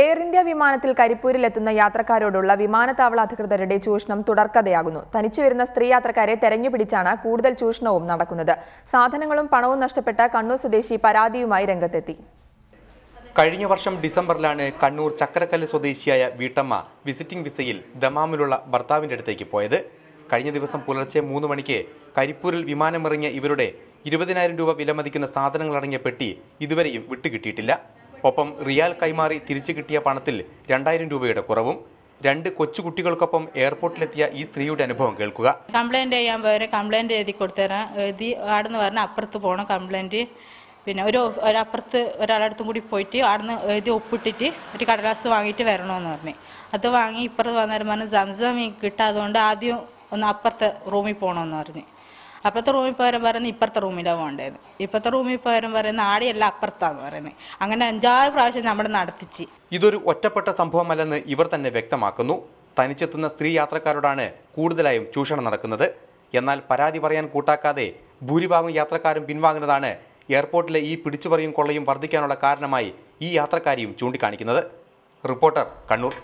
Air India വിമാനത്തിൽ കരിപ്പൂരിൽ എത്തുന്ന യാത്രക്കാരോടുള്ള വിമാനത്താവള അധികൃതരുടെ ചൂഷണം തുടർക്കഥയാകുന്നു. തനിച്ചു വരുന്ന സ്ത്രീ യാത്രക്കാരെ തെരഞ്ഞുപിടിച്ചാണ് കൂടുതൽ ചൂഷണവും നടക്കുന്നത്. സാധനങ്ങളും പണവും നഷ്ടപ്പെട്ട കണ്ണൂർ സ്വദേശി പരാതിയുമായി രംഗത്തെത്തി. കഴിഞ്ഞ വർഷം ഡിസംബറിലാണ് കണ്ണൂർ ചക്കരക്കല്ല് സ്വദേശിയായ വീട്ടമ്മ വിസിറ്റിംഗ് വിസയിൽ ദമാമിലുള്ള ഭർത്താവിന്റെ അടുത്തേക്ക് പോയത്. കഴിഞ്ഞ ദിവസം പുലർച്ചെ മൂന്ന് മണിക്ക് കരിപ്പൂരിൽ വിമാനമിറങ്ങിയ ഇവരുടെ ഇരുപതിനായിരം രൂപ വിലമതിക്കുന്ന സാധനങ്ങളടങ്ങിയ പെട്ടി ഇതുവരെയും വിട്ടുകിട്ടിയിട്ടില്ല. ഒപ്പം റിയാൽ കൈമാറി തിരിച്ചു കിട്ടിയ പണത്തിൽ രണ്ടായിരം രൂപയുടെ കുറവും രണ്ട് കൊച്ചുകുട്ടികൾക്കൊപ്പം എയർപോർട്ടിലെത്തിയ ഈ സ്ത്രീയുടെ അനുഭവം കേൾക്കുക. കംപ്ലൈന്റ് ചെയ്യാൻ പോയവരെ കംപ്ലൈന്റ് എഴുതി കൊടുത്തരാം. എഴുതി ആടെന്ന് പറഞ്ഞാൽ അപ്പുറത്ത് പോകണം കംപ്ലൈന്റ് പിന്നെ ഒരു ഒരപ്പുറത്ത് ഒരാളടുത്തും കൂടി പോയിട്ട് ആടുന്ന് എഴുതി ഒപ്പിട്ടിട്ട് ഒരു കടലാസ് വാങ്ങിയിട്ട് വരണമെന്ന് പറഞ്ഞു. അത് വാങ്ങി ഇപ്പുറത്ത് വന്നേരം പറഞ്ഞ് സംസം കിട്ടാത്തതുകൊണ്ട് ആദ്യം ഒന്ന് അപ്പുറത്തെ റൂമിൽ പോകണമെന്ന് പറഞ്ഞു. അപ്പുറത്തെ റൂമിൽ പകരം പറയുന്നത് ഇപ്പുറത്തെ റൂമിലാണ് പോകേണ്ടത്. ഇപ്പുറത്തെ റൂമിൽ പകരം പറയുന്ന ആടെയല്ല അപ്പുറത്താന്ന് പറയുന്നത്. അങ്ങനെ അഞ്ചാറ് പ്രാവശ്യം നമ്മൾ നടത്തിച്ച്. ഇതൊരു ഒറ്റപ്പെട്ട സംഭവമല്ലെന്ന് ഇവർ തന്നെ വ്യക്തമാക്കുന്നു. തനിച്ചെത്തുന്ന സ്ത്രീ യാത്രക്കാരോടാണ് കൂടുതലായും ചൂഷണം നടക്കുന്നത്. എന്നാൽ പരാതി പറയാൻ കൂട്ടാക്കാതെ ഭൂരിഭാഗം യാത്രക്കാരും പിൻവാങ്ങുന്നതാണ് എയർപോർട്ടിലെ ഈ പിടിച്ചുപറിയും കൊള്ളയും വർദ്ധിക്കാനുള്ള കാരണമായി ഈ യാത്രക്കാരിയും ചൂണ്ടിക്കാണിക്കുന്നത്. റിപ്പോർട്ടർ കണ്ണൂർ.